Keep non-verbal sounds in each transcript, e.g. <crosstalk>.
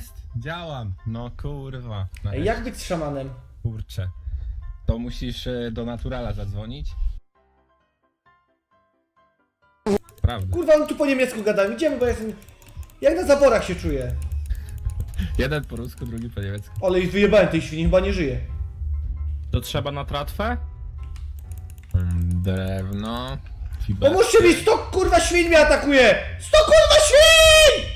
Jest! Działam! No kurwa. No, Ej, jak być z szamanem? Kurczę. To musisz e, do naturala zadzwonić. Prawda. Kurwa, on tu po niemiecku gadał. Idziemy, bo ja jestem... Jak na zaborach się czuję. Jeden po rusku, drugi po niemiecku. Ale już wyjebałem tej świni, chyba nie żyje. To trzeba na tratwę? Mm, Drewno. Fiber. Pomóżcie mi, stok kurwa świn mnie atakuje! Stok kurwa świn!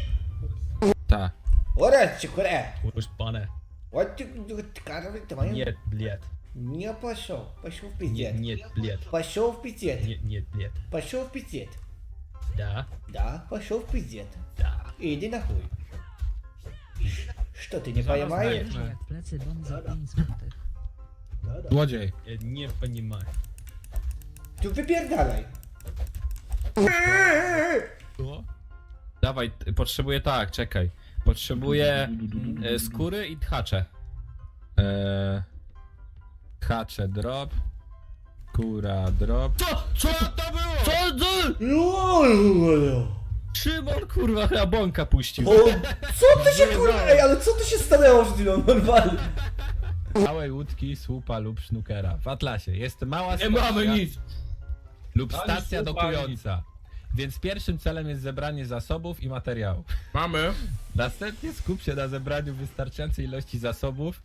Ta. Ora, чекуре. Уж пане. Вот ты, ты, мою. Нет, блядь. Не пошел. Пошел в пиздец. Нет, блядь. Пошел в пиздец. Нет, нет, блядь. Пошел в пиздец. Да. Да, пошел в пиздец. Да. Иди нахуй. Что ты не понимаешь? Злодей. Я не понимаю. Ты выбер давай. Давай, potrzebuję так, чекай. Potrzebuję e, skóry i tchacze. E, tchacze drop. Kura drop. Co? Co to było? Co to? Lol. Szymon kurwa chyba bąka puścił. O, co ty się kurwa, ej, ale co tu się stanęło przed chwilą, normalnie? Małej łódki, słupa lub sznukera. W Atlasie jest mała Nie mamy nic. lub stacja słupa, dokująca. Więc pierwszym celem jest zebranie zasobów i materiałów. Mamy. Następnie skup się na zebraniu wystarczającej ilości zasobów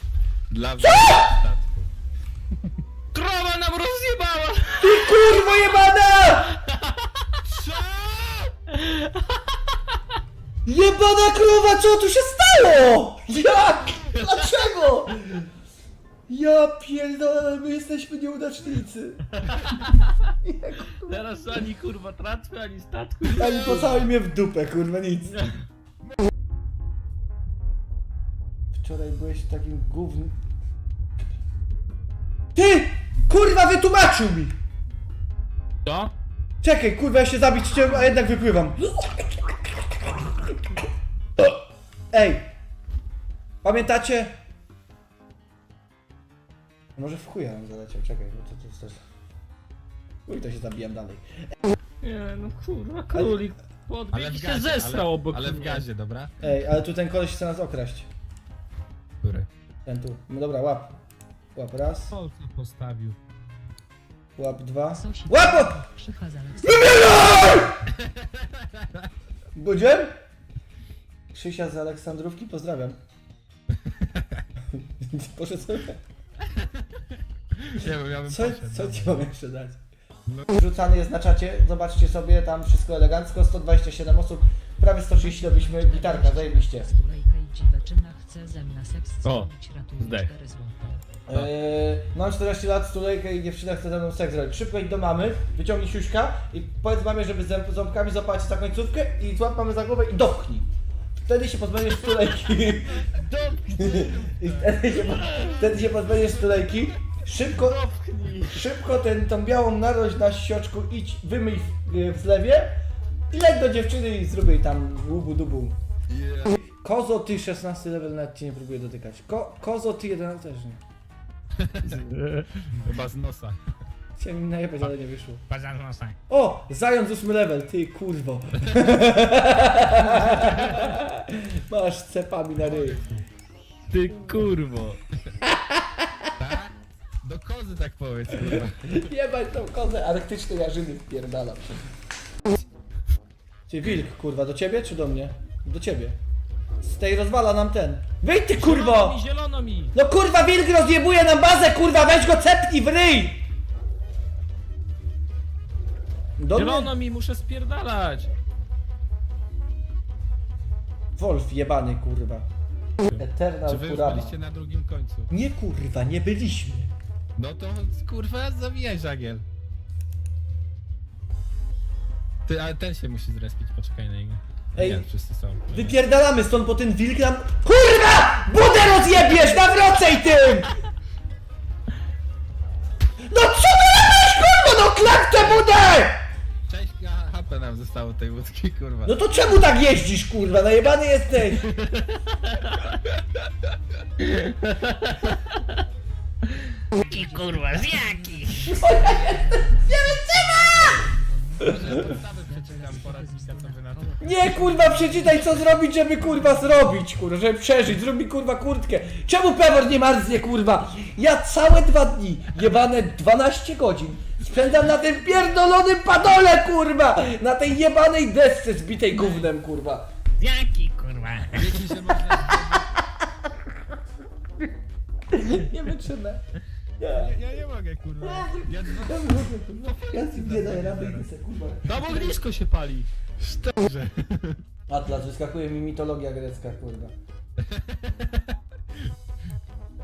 dla statku. Krowa nam rozjebała! Ty kurwo jebana! Jebana krowa, co tu się stało? Jak? Dlaczego? Ja pierdolę, my jesteśmy nieudacznicy. <laughs> Teraz ani kurwa tratwy, ani statku. Ani pocałuj mnie w dupę, kurwa, nic. Wczoraj byłeś takim gównym... Ty! Kurwa, wytłumaczył mi! Co? Czekaj, kurwa, ja się zabić chciałem, a jednak wypływam. Ej! Pamiętacie? Może w chuja nam zaleciał, czekaj, bo to, to, to, Chuj, to się zabijam dalej. Nie, no kurwa, królik. Ale Podbieg w się gazie, zesrał ale, obok ale w mnie. gazie, dobra? Ej, ale tu ten koleś chce nas okraść. Który? Ten tu. No dobra, łap. Łap raz, Polca postawił. łap dwa. Sosik. Łap! Krzycha z Budziłem? Krzysia z Aleksandrówki, pozdrawiam. <laughs> <laughs> Poszedł sobie. Nie wiem, ja bym Co, poszedł, co dobra. ci mam jeszcze dać? Wrzucany jest na czacie, zobaczcie sobie, tam wszystko elegancko, 127 osób, prawie 130 robiliśmy, gitarka, zajebiście. Stulejka i chce ze mną seks O, zrobić, ratuje zdech. 4 złote. Eee, mam 14 lat, stulejkę i dziewczyna chce ze mną seks zrobić. Szybko idź do mamy, wyciągnij siuśka i powiedz mamie, żeby ząb, ząbkami złapała cię za końcówkę i złap mamy za głowę i dopchnij. Wtedy się pozbędziesz stulejki. <laughs> I wtedy się, wtedy się pozbędziesz stulejki. Szybko, szybko ten, tą białą narość na sioczku idź, wymyj w, w zlewie i leć do dziewczyny i zrób jej tam łubu dubu. Kozo ty 16 level nawet cię nie próbuję dotykać. Ko, kozo ty 11 też nie. Chyba z nosa. Chciałem im najebać, ale nie wyszło. Bazan nosa. O! Zając 8 level, ty kurwo. <laughs> Masz cepami na ryj. Ty kurwo. Kozy tak powiedz, kurwa. Jebać tą kozę arktycznej jarzyny wpierdalam. Ty wilk, kurwa, do ciebie czy do mnie? Do ciebie. Z tej rozwala nam ten. Wyjdź ty Zielono kurwo! mi, zielono mi. No kurwa wilk rozjebuje nam bazę, kurwa, weź go cepnij w ryj! Do mnie? Zielono mi, muszę spierdalać. Wolf jebany, kurwa. Eternal Czy wy już Kurama. byliście na drugim końcu? Nie kurwa, nie byliśmy. No to kurwa zawijaj żagiel. Ty, ale ten się musi zrespić, poczekaj na niego. Ej. Nie, wszyscy są. Wypierdalamy stąd, bo ten wilk nam... KURWA! Budę rozjebiesz! Nawracaj tym! No co ty robisz, kurwa? No klep tę budę! Cześć, HP nam zostało tej łódki, kurwa. No to czemu tak jeździsz, kurwa? Najebany jesteś! <laughs> Co wy na to. Nie kurwa, przeczytaj co zrobić, żeby kurwa zrobić, kurwa, żeby przeżyć. Zrób mi kurwa kurtkę. Czemu Pewor nie marznie, kurwa? Ja całe dwa dni, jebane 12 godzin, spędzam na tym pierdolonym padole, kurwa! Na tej jebanej desce zbitej gównem, kurwa. Jaki kurwa? Wiecie, że można... Nie wytrzymę. Ja, ja nie mogę, kurwa. Ja dwa... Ja nie daję rady i se, kurwa. Tam ognisko się pali. Szczerze. <laughs> Atlas, wyskakuje mi mitologia grecka, kurwa. <laughs>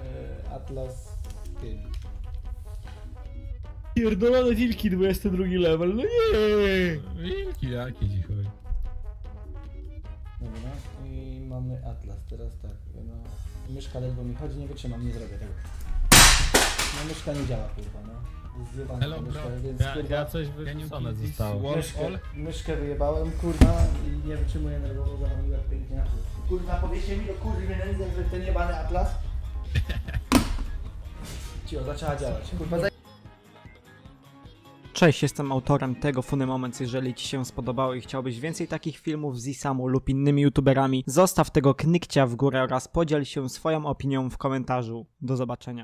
E, Atlas... Ty. Pierdolone wilki 22 level, no nie! Wilki jakie dzisiaj. Dobra, i mamy Atlas, teraz tak, no... Myszka ledwo mi chodzi, nie wytrzymam, nie zrobię tego. No myszka nie działa, kurwa, no. Zjebana Hello, ta myszka, bro. więc Ja, kurwa... ja coś wyrzucone zostało. Myszkę, myszkę wyjebałem, kurwa, i nie wytrzymuję nerwowo, zawaliłem pięknie. Kurwa, powiecie mi do kurwy nędzy, jak ten jebany Atlas? <laughs> Cio, zaczęła działać. Kurwa, zaj- Cześć, jestem autorem tego Funny Moments. Jeżeli Ci się spodobało i chciałbyś więcej takich filmów z Isamu lub innymi youtuberami, zostaw tego knikcia w górę oraz podziel się swoją opinią w komentarzu. Do zobaczenia.